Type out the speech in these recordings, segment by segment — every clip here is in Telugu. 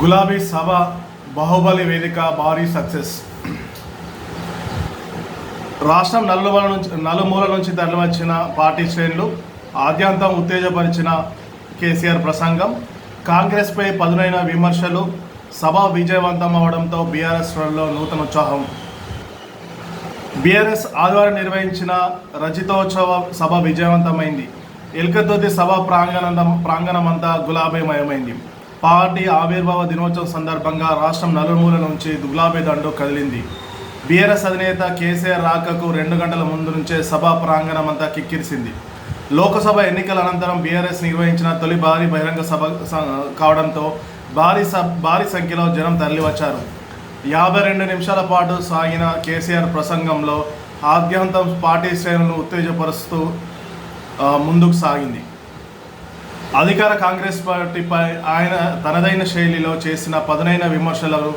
గులాబీ సభ బాహుబలి వేదిక భారీ సక్సెస్. రాష్ట్రం నలుమూల నుంచి నలుమూల నుంచి తరలివచ్చిన పార్టీ శ్రేణులు ఆద్యంతం ఉత్తేజపరిచిన కేసీఆర్ ప్రసంగం. కాంగ్రెస్పై పదునైన విమర్శలు సభ విజయవంతం అవడంతో బీఆర్ఎస్ నూతన ఉత్సాహం బీఆర్ఎస్ ఆదివారం నిర్వహించిన రజితోత్సవ సభ విజయవంతమైంది. ఎల్కతోతి సభ ప్రాంగణం ప్రాంగణమంతా గులాబీమయమైంది. పార్టీ ఆవిర్భావ దినోత్సవం సందర్భంగా రాష్ట్రం నలుమూల నుంచి గులాబీ దండు కదిలింది. బీఆర్ఎస్ అధినేత కేసీఆర్ రాకకు రెండు గంటల ముందు నుంచే సభ ప్రాంగణమంతా కిక్కిరిసింది. లోకసభ ఎన్నికల అనంతరం బీఆర్ఎస్ నిర్వహించిన తొలి భారీ బహిరంగ సభ కావడంతో భారీ స భారీ సంఖ్యలో జనం తరలివచ్చారు. యాభై రెండు నిమిషాల పాటు సాగిన కేసీఆర్ ప్రసంగంలో ఆద్యంతం పార్టీ శ్రేణులను ఉత్తేజపరుస్తూ ముందుకు సాగింది. అధికార కాంగ్రెస్ పార్టీపై ఆయన తనదైన శైలిలో చేసిన పదునైన విమర్శలకు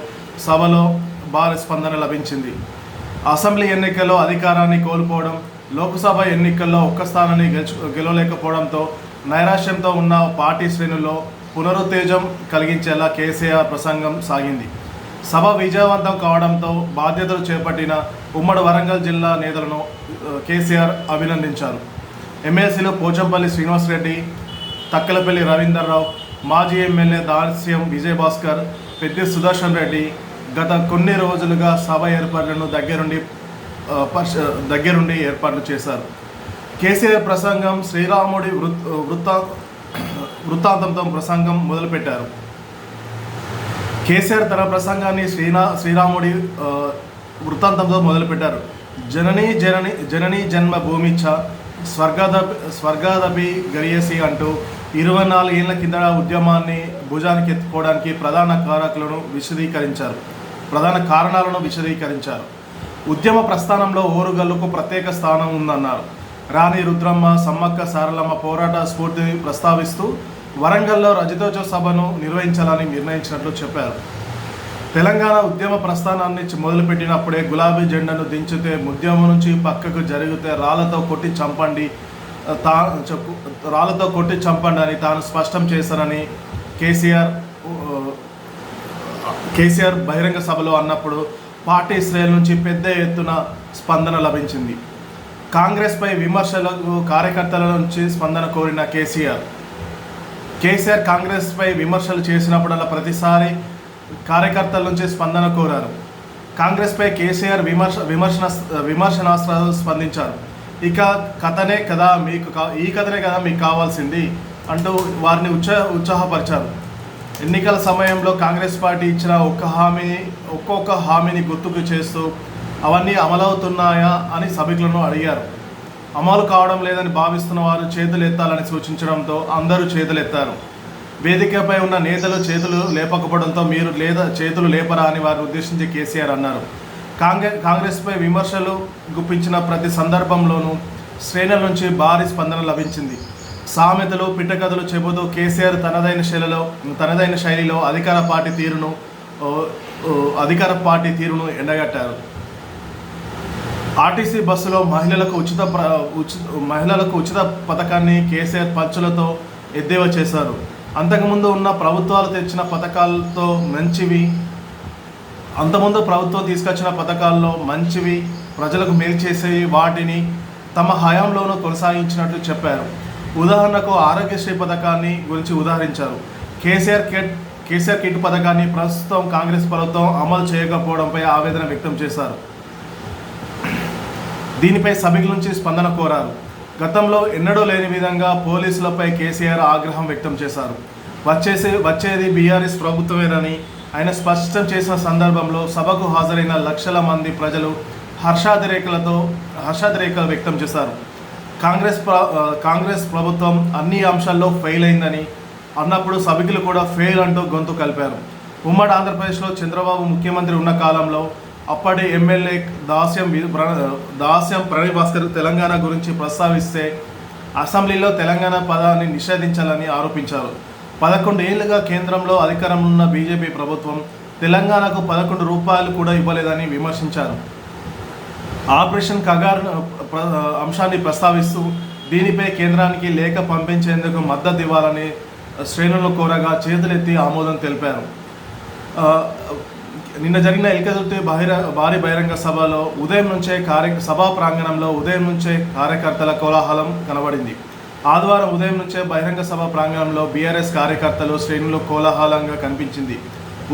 సభలో భారీ స్పందన లభించింది. అసెంబ్లీ ఎన్నికల్లో అధికారాన్ని కోల్పోవడం లోక్సభ ఎన్నికల్లో ఒక్క స్థానాన్ని గెలుచు గెలవలేకపోవడంతో నైరాశ్యంతో ఉన్న పార్టీ శ్రేణుల్లో పునరుత్తేజం కలిగించేలా కేసీఆర్ ప్రసంగం సాగింది. సభ విజయవంతం కావడంతో బాధ్యతలు చేపట్టిన ఉమ్మడి వరంగల్ జిల్లా నేతలను కేసీఆర్ అభినందించారు. ఎమ్మెల్సీలు పోచంపల్లి శ్రీనివాసరెడ్డి తక్కలపల్లి రవీందర్రావు మాజీ ఎమ్మెల్యే దాస్యం విజయభాస్కర్ పెద్ది సుదర్శన్ రెడ్డి గత కొన్ని రోజులుగా సభ ఏర్పాట్లను దగ్గరుండి దగ్గరుండి ఏర్పాట్లు చేశారు. కేసీఆర్ ప్రసంగం శ్రీరాముడి వృత్త వృత్తా వృత్తాంతంతో ప్రసంగం మొదలుపెట్టారు. కేసీఆర్ తన ప్రసంగాన్ని శ్రీనా శ్రీరాముడి వృత్తాంతంతో మొదలుపెట్టారు. జననీ జనని జననీ జన్మ భూమిచ్చ స్వర్గాదపి స్వర్గాదపి గరియసి అంటూ ఇరవై నాలుగు ఏళ్ళ కింద ఉద్యమాన్ని భుజానికి ఎత్తుకోవడానికి ప్రధాన కారకులను విశదీకరించారు. ప్రధాన కారణాలను విశదీకరించారు. ఉద్యమ ప్రస్థానంలో ఓరుగల్లుకు ప్రత్యేక స్థానం ఉందన్నారు. రాణి రుద్రమ్మ సమ్మక్క సారలమ్మ పోరాట స్ఫూర్తిని ప్రస్తావిస్తూ వరంగల్లో రజతోత్సవ సభను నిర్వహించాలని నిర్ణయించినట్లు చెప్పారు. తెలంగాణ ఉద్యమ ప్రస్థానాన్ని మొదలుపెట్టినప్పుడే గులాబీ జెండాను దించితే ఉద్యమం నుంచి పక్కకు జరిగితే రాళ్ళతో కొట్టి చంపండి తా చెప్పు కొట్టి చంపండి అని తాను స్పష్టం చేశారని కేసీఆర్ కేసీఆర్ బహిరంగ సభలో అన్నప్పుడు పార్టీ శ్రేణుల నుంచి పెద్ద ఎత్తున స్పందన లభించింది. కాంగ్రెస్పై విమర్శలకు కార్యకర్తల నుంచి స్పందన కోరిన కేసీఆర్. కేసీఆర్ కాంగ్రెస్పై విమర్శలు చేసినప్పుడల్లా ప్రతిసారి కార్యకర్తల నుంచి స్పందన కోరారు. కాంగ్రెస్పై కేసీఆర్ విమర్శ విమర్శన విమర్శనాస్త్రాలు స్పందించారు. ఇక కథనే కదా మీకు ఈ కథనే కదా మీకు కావాల్సింది అంటూ వారిని ఉత్సా ఉత్సాహపరిచారు. ఎన్నికల సమయంలో కాంగ్రెస్ పార్టీ ఇచ్చిన ఒక్క హామీని ఒక్కొక్క హామీని గుర్తుకు చేస్తూ అవన్నీ అమలవుతున్నాయా అని సభికులను అడిగారు. అమలు కావడం లేదని భావిస్తున్న వారు చేతులు ఎత్తాలని సూచించడంతో అందరూ చేతులు ఎత్తారు వేదికపై ఉన్న నేతలు చేతులు లేపకపోవడంతో మీరు లేదా చేతులు లేపరా అని వారిని ఉద్దేశించి కేసీఆర్ అన్నారు. కాంగ్రెస్ కాంగ్రెస్పై విమర్శలు గుప్పించిన ప్రతి సందర్భంలోనూ శ్రేణుల నుంచి భారీ స్పందన లభించింది. సామెతలు పిట్టకథలు చెబుతూ కేసీఆర్ తనదైన శైలిలో తనదైన శైలిలో అధికార పార్టీ తీరును అధికార పార్టీ తీరును ఎండగట్టారు. ఆర్టీసీ బస్సులో మహిళలకు ఉచిత మహిళలకు ఉచిత పథకాన్ని కేసీఆర్ పంచులతో ఎద్దేవా చేశారు. అంతకుముందు ఉన్న ప్రభుత్వాలు తెచ్చిన పథకాలతో మంచివి అంతకుముందు ప్రభుత్వం తీసుకొచ్చిన పథకాల్లో మంచివి ప్రజలకు మేలు చేసేవి వాటిని తమ హయాంలోనూ కొనసాగించినట్లు చెప్పారు. ఉదాహరణకు ఆరోగ్యశ్రీ పథకాన్ని గురించి ఉదాహరించారు. కేసీఆర్ కిట్ కేసీఆర్ కిట్ పథకాన్ని ప్రస్తుతం కాంగ్రెస్ ప్రభుత్వం అమలు చేయకపోవడంపై ఆవేదన వ్యక్తం చేశారు. దీనిపై సభ్యుల నుంచి స్పందన కోరారు. గతంలో ఎన్నడూ లేని విధంగా పోలీసులపై కేసీఆర్ ఆగ్రహం వ్యక్తం చేశారు. వచ్చేసి వచ్చేది బీఆర్ఎస్ ప్రభుత్వమేనని ఆయన స్పష్టం చేసిన సందర్భంలో సభకు హాజరైన లక్షల మంది ప్రజలు హర్షాతిరేకలతో హర్షాతిరేకలు వ్యక్తం చేశారు. కాంగ్రెస్ ప్ర కాంగ్రెస్ ప్రభుత్వం అన్ని అంశాల్లో ఫెయిల్ అయిందని అన్నప్పుడు సభ్యులు కూడా ఫెయిల్ అంటూ గొంతు కలిపారు. ఉమ్మడి ఆంధ్రప్రదేశ్లో చంద్రబాబు ముఖ్యమంత్రి ఉన్న కాలంలో అప్పటి ఎమ్మెల్యే దాస్యం దాస్యం ప్రణయ్ భాస్కర్ తెలంగాణ గురించి ప్రస్తావిస్తే అసెంబ్లీలో తెలంగాణ పదాన్ని నిషేధించాలని ఆరోపించారు. పదకొండు ఏళ్ళుగా కేంద్రంలో అధికారంలో ఉన్న బీజేపీ ప్రభుత్వం తెలంగాణకు పదకొండు రూపాయలు కూడా ఇవ్వలేదని విమర్శించారు. ఆపరేషన్ కగార్ అంశాన్ని ప్రస్తావిస్తూ దీనిపై కేంద్రానికి లేఖ పంపించేందుకు మద్దతు ఇవ్వాలని శ్రేణులు కోరగా చేతులెత్తి ఆమోదం తెలిపారు. నిన్న జరిగిన ఎల్కదుర్తి బహిర భారీ బహిరంగ సభలో ఉదయం నుంచే కార్య సభా ప్రాంగణంలో ఉదయం నుంచే కార్యకర్తల కోలాహలం కనబడింది. ఆదివారం ఉదయం నుంచే బహిరంగ సభ ప్రాంగణంలో బీఆర్ఎస్ కార్యకర్తలు శ్రేణులు కోలాహలంగా కనిపించింది.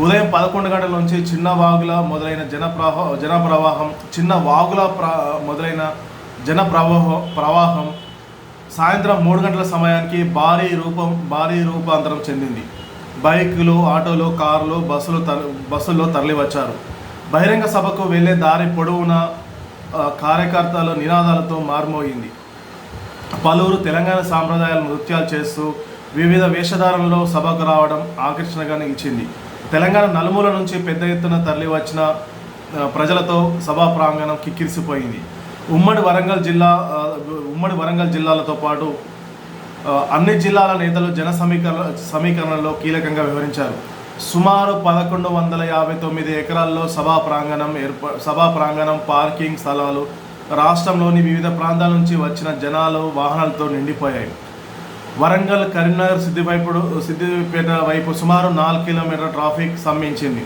ఉదయం పదకొండు గంటల నుంచి చిన్న వాగుల మొదలైన జన ప్రవాహ జన ప్రవాహం చిన్న వాగుల మొదలైన జన ప్రవాహం ప్రవాహం సాయంత్రం మూడు గంటల సమయానికి భారీ రూపం భారీ రూపాంతరం చెందింది. బైకులు ఆటోలు కార్లు బస్సులు తర బస్సుల్లో తరలివచ్చారు. బహిరంగ సభకు వెళ్ళే దారి పొడవునా కార్యకర్తల నినాదాలతో మారుమోగింది పలువురు తెలంగాణ సాంప్రదాయాల నృత్యాలు చేస్తూ వివిధ వేషధారణలో సభకు రావడం ఆకర్షణగా నిలిచింది. తెలంగాణ నలుమూల నుంచి పెద్ద ఎత్తున తరలివచ్చిన వచ్చిన ప్రజలతో సభా ప్రాంగణం కిక్కిరిసిపోయింది. ఉమ్మడి వరంగల్ జిల్లా ఉమ్మడి వరంగల్ జిల్లాలతో పాటు అన్ని జిల్లాల నేతలు జన సమీకరణ సమీకరణలో కీలకంగా వివరించారు సుమారు పదకొండు వందల యాభై తొమ్మిది ఎకరాల్లో సభా ప్రాంగణం ఏర్ప సభా ప్రాంగణం పార్కింగ్ స్థలాలు రాష్ట్రంలోని వివిధ ప్రాంతాల నుంచి వచ్చిన జనాలు వాహనాలతో నిండిపోయాయి. వరంగల్ కరీంనగర్ సిద్దివైపుడు సిద్దిపేట వైపు సుమారు నాలుగు కిలోమీటర్ల ట్రాఫిక్ స్తంభించింది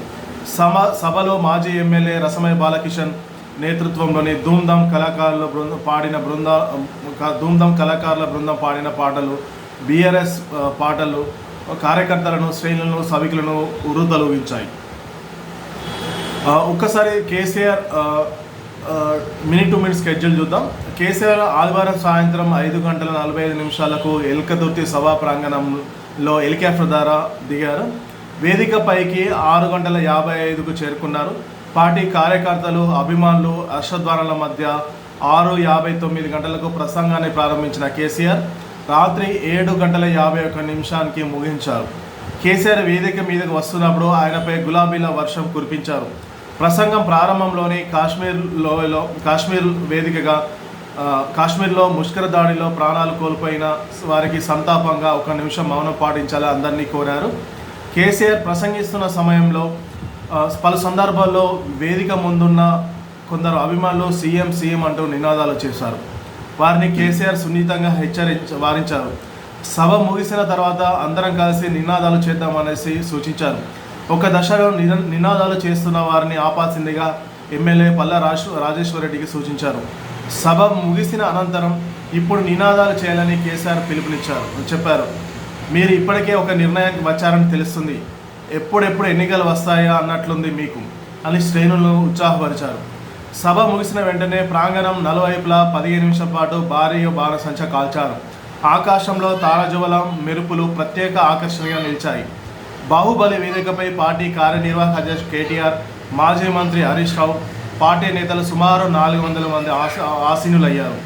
సమ సభలో మాజీ ఎమ్మెల్యే రసమయ బాలకిషన్ నేతృత్వంలోని ధూమ్ధామ్ కళాకారుల బృందం పాడిన బృంద ధూమ్ధామ్ కళాకారుల బృందం పాడిన పాటలు బీఆర్ఎస్ పాటలు కార్యకర్తలను శ్రేణులను సభికులను ఉరుతలుగించాయి ఒక్కసారి KCR minute to minute schedule చూద్దాం. కేసీఆర్ ఆదివారం సాయంత్రం ఐదు గంటల నలభై ఐదు నిమిషాలకు ఎల్కదుర్తి సభా ప్రాంగణంలో హెలికాప్టర్ ద్వారా దిగారు. వేదిక పైకి ఆరు గంటల యాభై ఐదుకు చేరుకున్నారు. పార్టీ కార్యకర్తలు అభిమానులు హర్షద్వారాల మధ్య ఆరు యాభై తొమ్మిది గంటలకు ప్రసంగాన్ని ప్రారంభించిన కేసీఆర్ రాత్రి ఏడు గంటల యాభై ఒక్క నిమిషానికి ముగించారు. కేసీఆర్ వేదిక మీదకు వస్తున్నప్పుడు ఆయనపై గులాబీల వర్షం కురిపించారు. ప్రసంగం ప్రారంభంలోనే కాశ్మీర్ లోయలో కాశ్మీర్ వేదికగా కాశ్మీర్లో ముష్కర దాడిలో ప్రాణాలు కోల్పోయిన వారికి సంతాపంగా ఒక నిమిషం మౌనం పాటించాలని అందరినీ కోరారు. కేసీఆర్ ప్రసంగిస్తున్న సమయంలో పలు సందర్భాల్లో వేదిక ముందున్న కొందరు అభిమానులు సీఎం సీఎం అంటూ నినాదాలు చేశారు. వారిని కేసీఆర్ సున్నితంగా హెచ్చరించ వారించారు. సభ ముగిసిన తర్వాత అందరం కలిసి నినాదాలు చేద్దామనేసి సూచించారు. ఒక దశలో నినాదాలు చేస్తున్న వారిని ఆపాల్సిందిగా ఎమ్మెల్యే పల్లా రాజేశ్వరరెడ్డికి సూచించారు. సభ ముగిసిన అనంతరం ఇప్పుడు నినాదాలు చేయాలని కేసీఆర్ పిలుపునిచ్చారు చెప్పారు. మీరు ఇప్పటికే ఒక నిర్ణయానికి వచ్చారని తెలుస్తుంది. ఎప్పుడెప్పుడు ఎన్నికలు వస్తాయా అన్నట్లుంది మీకు అని శ్రేణులు ఉత్సాహపరిచారు. సభ ముగిసిన వెంటనే ప్రాంగణం నలువైపులా పదిహేను నిమిషం పాటు భారీ బాణసంచ కాల్చారు. ఆకాశంలో తారజువలం మెరుపులు ప్రత్యేక ఆకర్షణగా నిలిచాయి. బాహుబలి వేదికపై పార్టీ కార్యనిర్వాహక అధ్యక్షుడు కేటీఆర్ మాజీ మంత్రి హరీష్ రావు పార్టీ నేతలు సుమారు నాలుగు వందల మంది ఆశ ఆసీనులయ్యారు.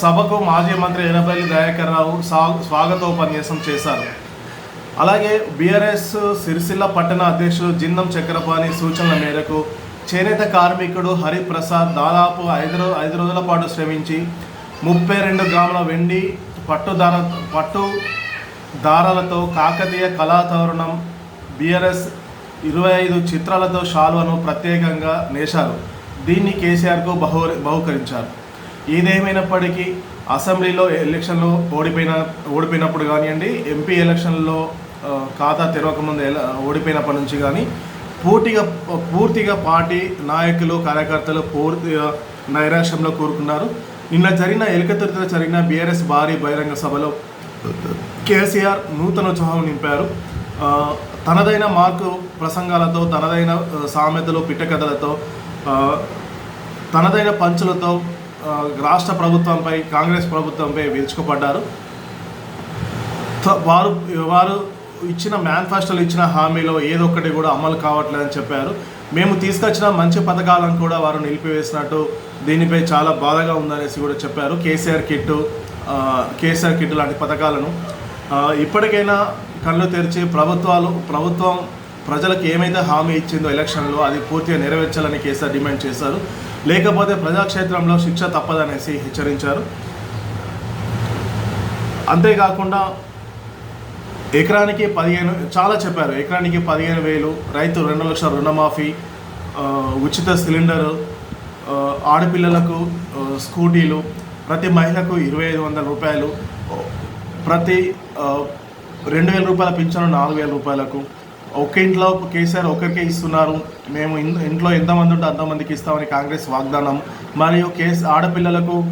సభకు మాజీ మంత్రి ఎర్రబెల్లి దయాకర్ రావు స్వా- స్వాగతోపన్యాసం చేశారు. అలాగే బీఆర్ఎస్ సిరిసిల్ల పట్టణ అధ్యక్షుడు జిందం చక్రపాణి సూచనల మేరకు చేనేత కార్మికుడు హరిప్రసాద్ దాదాపు ఐదు రో- ఐదు రోజుల పాటు శ్రమించి ముప్పై రెండు గ్రాముల వెండి పట్టుదార పట్టు దారాలతో కాకతీయ కళాతోరణం బీఆర్ఎస్ ఇరవై ఐదు చిత్రాలతో షాల్వను ప్రత్యేకంగా నేశారు. దీన్ని కేసీఆర్కు బహు బహుకరించారు. ఏదేమైనప్పటికీ అసెంబ్లీలో ఎలక్షన్లో ఓడిపోయిన ఓడిపోయినప్పుడు కానివ్వండి ఎంపీ ఎలక్షన్లో ఖాతా తెరవకముందు ఎలా ఓడిపోయినప్పటి నుంచి కానీ పూర్తిగా పూర్తిగా పార్టీ నాయకులు కార్యకర్తలు పూర్తిగా నైరాశ్యంలో కోరుకున్నారు. నిన్న జరిగిన ఎలుకతుర్తిలో జరిగిన బీఆర్ఎస్ భారీ బహిరంగ సభలో కేసీఆర్ నూతన ఉత్సాహం నింపారు. తనదైన మార్కు ప్రసంగాలతో తనదైన సామెతలు పిట్టకథలతో తనదైన పంచులతో రాష్ట్ర ప్రభుత్వంపై కాంగ్రెస్ ప్రభుత్వంపై విరుచుకుపడ్డారు. వారు వారు ఇచ్చిన మేనిఫెస్టోలు ఇచ్చిన హామీలో ఏదో ఒకటి కూడా అమలు కావట్లేదని చెప్పారు. మేము తీసుకొచ్చిన మంచి పథకాలను కూడా వారు నిలిపివేసినట్టు దీనిపై చాలా బాధగా ఉందనేసి కూడా చెప్పారు. కేసీఆర్ కిట్టు కేసీఆర్ కిట్టు లాంటి పథకాలను ఇప్పటికైనా కళ్ళు తెరిచి ప్రభుత్వాలు ప్రభుత్వం ప్రజలకు ఏమైతే హామీ ఇచ్చిందో ఎలక్షన్లో అది పూర్తిగా నెరవేర్చాలని కేసీఆర్ డిమాండ్ చేశారు. లేకపోతే ప్రజాక్షేత్రంలో శిక్ష తప్పదనేసి హెచ్చరించారు. అంతేకాకుండా ఎకరానికి పదిహేను చాలా చెప్పారు ఎకరానికి పదిహేను వేలు రైతు రెండు లక్షల రుణమాఫీ ఉచిత సిలిండరు ఆడపిల్లలకు స్కూటీలు ప్రతి మహిళకు ఇరవై ఐదు వందల రూపాయలు ప్రతి రెండు వేల రూపాయల పింఛను నాలుగు వేల రూపాయలకు. ఒక ఇంట్లో కేసీఆర్ ఒకరికే ఇస్తున్నారు. మేము ఇన్- ఇంట్లో ఎంతమంది ఉంటే అంతమందికి ఇస్తామని కాంగ్రెస్ వాగ్దానం. మరియు కేస్ ఆడపిల్లలకు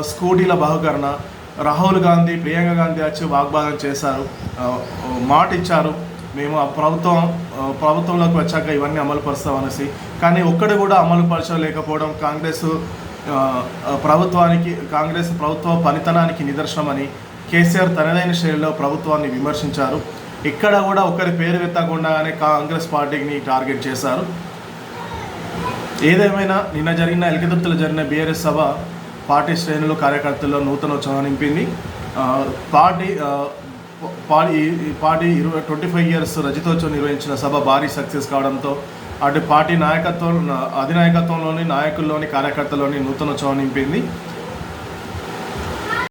స్కూటీల బహుకరణ. రాహుల్ గాంధీ ప్రియాంక గాంధీ వచ్చి వాగ్వాదం చేశారు. మాట ఇచ్చారు. మేము ఆ ప్రభుత్వం ప్రభుత్వంలోకి వచ్చాక ఇవన్నీ అమలు పరుస్తామనేసి. కానీ ఒక్కడు కూడా అమలు పరచలేకపోవడం కాంగ్రెస్ ప్రభుత్వానికి కాంగ్రెస్ ప్రభుత్వ పనితనానికి నిదర్శనమని కేసీఆర్ తనదైన శైలిలో ప్రభుత్వాన్ని విమర్శించారు. ఇక్కడ కూడా ఒకరి పేరు ఎత్తకుండానే కాంగ్రెస్ పార్టీని టార్గెట్ చేశారు. ఏదేమైనా నిన్న జరిగిన ఎలికదుర్తిలో జరిగిన బీఆర్ఎస్ సభ పార్టీ శ్రేణులు కార్యకర్తల్లో నూతన ఉత్సాహం నింపింది పార్టీ పార్టీ ఈ పార్టీ ఇరవై ట్వంటీ ఫైవ్ ఇయర్స్ రజతోత్సవం నిర్వహించిన సభ భారీ సక్సెస్ కావడంతో అటు పార్టీ నాయకత్వం అధినాయకత్వంలోని నాయకుల్లోని కార్యకర్తల్లోని నూతన ఉత్సవం నింపింది.